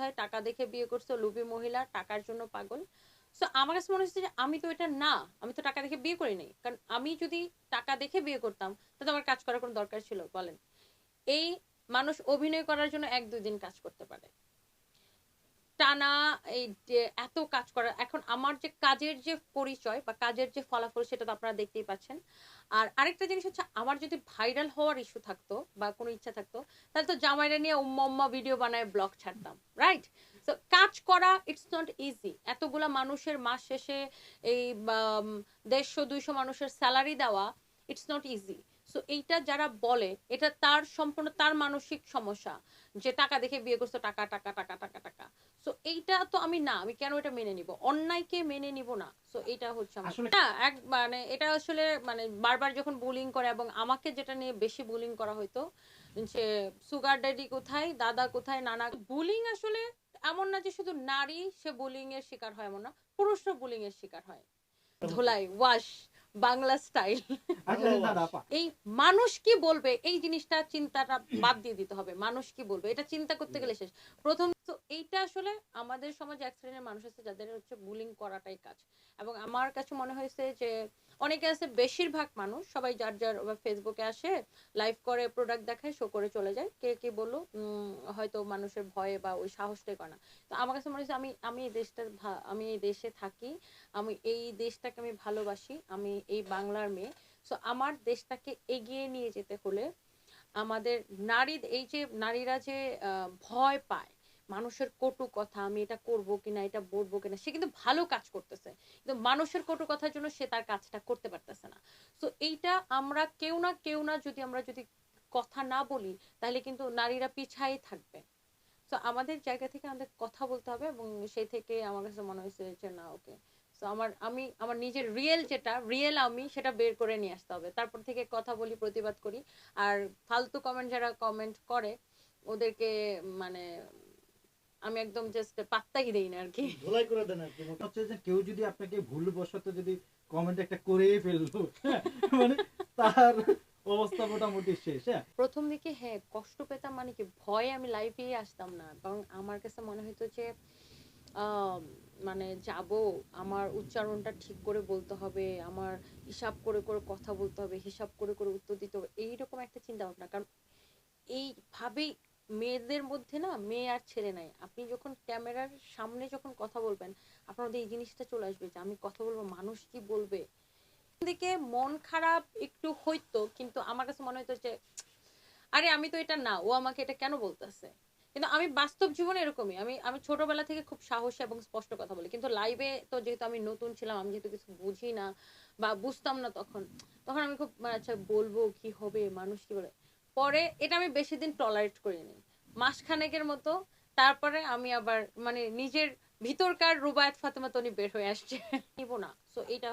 কোথায় টাকা দেখে বিয়ে করছে লুবি মহিলা, টাকার জন্য পাগল। সো আমার কাছে মনে হচ্ছে যে আমি তো এটা না, আমি তো টাকা দেখে বিয়ে করি নাই। কারণ আমি যদি টাকা দেখে বিয়ে করতাম, তাহলে আমার কাজ করার কোনো দরকার ছিল, বলেন। এই মানুষ অভিনয় করার জন্য এক দুই দিন কাজ করতে পারে। টানা এই যে এত কাজ করা এখন আমার যে কাজের যে পরিচয় বা কাজের যে ফলাফল সেটা তো আপনারা দেখতেই পাচ্ছেন। আর আরেকটা জিনিস হচ্ছে, আমার যদি ভাইরাল হওয়ার ইস্যু থাকতো বা কোনো ইচ্ছা থাকতো, তাহলে তো জামাইরা নিয়ে উম্মা উম্মা ভিডিও বানায় ব্লগ ছাড়তাম রাইট তো কাজ করা ইটস নট ইজি এতগুলা মানুষের মাস শেষে এই দেড়শো, দুইশো মানুষের স্যালারি দেওয়া ইটস নট ইজি সো এইটা যারা বলে এটা তার সম্পূর্ণ তার মানসিক সমস্যা যে টাকা দেখে বিয়ে করছ টাকা টাকা টাকা টাকা টাকা। সো এইটা তো আমি না আমি কেন এটা মেনে নিব? অন্যায়কে মেনে নিব না। সো এইটা হচ্ছে আমার না এক মানে এটা আসলে মানে বারবার যখন বুলিং করে এবং আমাকে যেটা নিয়ে বেশি বুলিং করা হতো যে সুগার ড্যাডি কোথায় দাদা কোথায় নানা বুলিং আসলে এমন না যে শুধু নারী সে বুলিং এর শিকার হয় এমন না পুরুষরা বুলিং এর শিকার হয়। ধোলাই ওয়াশ বাংলা স্টাইল আপা। এই মানুষ কি বলবে? এই জিনিসটা চিন্তাটা বাদ দিয়ে দিতে হবে। মানুষ কি বলবে? এটা চিন্তা করতে গেলে শেষ। প্রথম তো এইটা আসলে আমাদের সমাজে এক শ্রেণির মানুষ আছে যাদের হচ্ছে বুলিং করাটাই কাজ। এবং আমার কাছে মনে হয়েছে যে অনেকে আছে বেশিরভাগ মানুষ, সবাই যার যার ফেসবুকে আসে লাইভ করে প্রোডাক্ট দেখায় শো করে চলে যায়। কে কে বলল হয়তো মানুষের ভয়ে বা ওই সাহসটাই করে না। তো আমার কাছে মনে হয়েছে আমি আমি এই দেশটার ভা- আমি এই দেশে থাকি, আমি এই দেশটাকে আমি ভালোবাসি, আমি এই বাংলার মেয়ে। সো আমার দেশটাকে এগিয়ে নিয়ে যেতে হলে আমাদের নারী এই যে নারীরা যে ভয় পায় মানুষের কটু কথা, আমি এটা করব কিনা, এটা বলব কিনা, সে কিন্তু ভালো কাজ করতেছে। কিন্তু মানুষের কটু কথার জন্য সে তার কাজটা করতে পারতেছে না। তো এইটা আমরা কেউ না কেউ না যদি আমরা যদি কথা না বলি, তাহলে কিন্তু নারীরা পিছাই থাকবে। তো আমাদের জায়গা থেকে আমাদের কথা বলতে হবে এবং সেই থেকে আমার কাছে মনে হয়েছে যে, না ওকে তো আমার, আমি, আমার নিজের রিয়েল যেটা রিয়েল আমি, সেটা বের করে নিয়ে আসতে হবে। তারপর থেকে কথা বলি, প্রতিবাদ করি। আর ফালতু কমেন্ট যারা কমেন্ট করে, ওদেরকে মানে আমি একদম জাস্ট পাত্তাই দেই না আর কি ধুলাই করে দেন আর কি হচ্ছে যে কেউ যদি আপনাকে ভুলবশত যদি কমেন্ট একটা করেই ফেলল হ্যাঁ, মানে তার অবস্থা মোটামুটি শেষ হ্যাঁ। প্রথম দিকে হ্যাঁ কষ্ট পেতাম মানে কি ভয়ে আমি লাইভে আসতাম না। কারণ আমার কাছে মনে হতো যে আহ, মানে যাব আমার উচ্চারণটা ঠিক করে বলতে হবে আমার হিসাব করে করে কথা বলতে হবে হিসাব করে করে উত্তর দিতে হবে এইরকম একটা চিন্তা ভাবনা কারণ এইভাবেই মেয়েদের মধ্যে না মেয়ে আর ছেলে নাই। আপনি যখন ক্যামেরার সামনে যখন কথা বলবেন, আপনার মধ্যে এই জিনিসটা চলে আসবে যে আমি কথা বলব, মানুষ কি বলবে? দিকে মন খারাপ একটু হইতো, কিন্তু আমার কাছে মনে হতো যে, আরে আমি তো এটা না, ও আমাকে এটা কেন বলতেছে? কিন্তু আমি বাস্তব জীবনে এরকমই। আমি আমি ছোটবেলা থেকে খুব সাহসী এবং স্পষ্ট কথা বলি। কিন্তু লাইভে তো যেহেতু আমি নতুন ছিলাম, আমি যেহেতু কিছু বুঝি না বা বুঝতাম না তখন তখন আমি খুব মানে আচ্ছা বলব কি হবে, মানুষ কি বলে? পরে এটা আমি বেশি দিন টলারেট করিনি। মাসখানেকের মতো, তারপরে আমি আবার মানে নিজের ভিতরকার রুবায়ত ফাতেমা তনি বের হয়ে আসছে। নিব না। সো এটা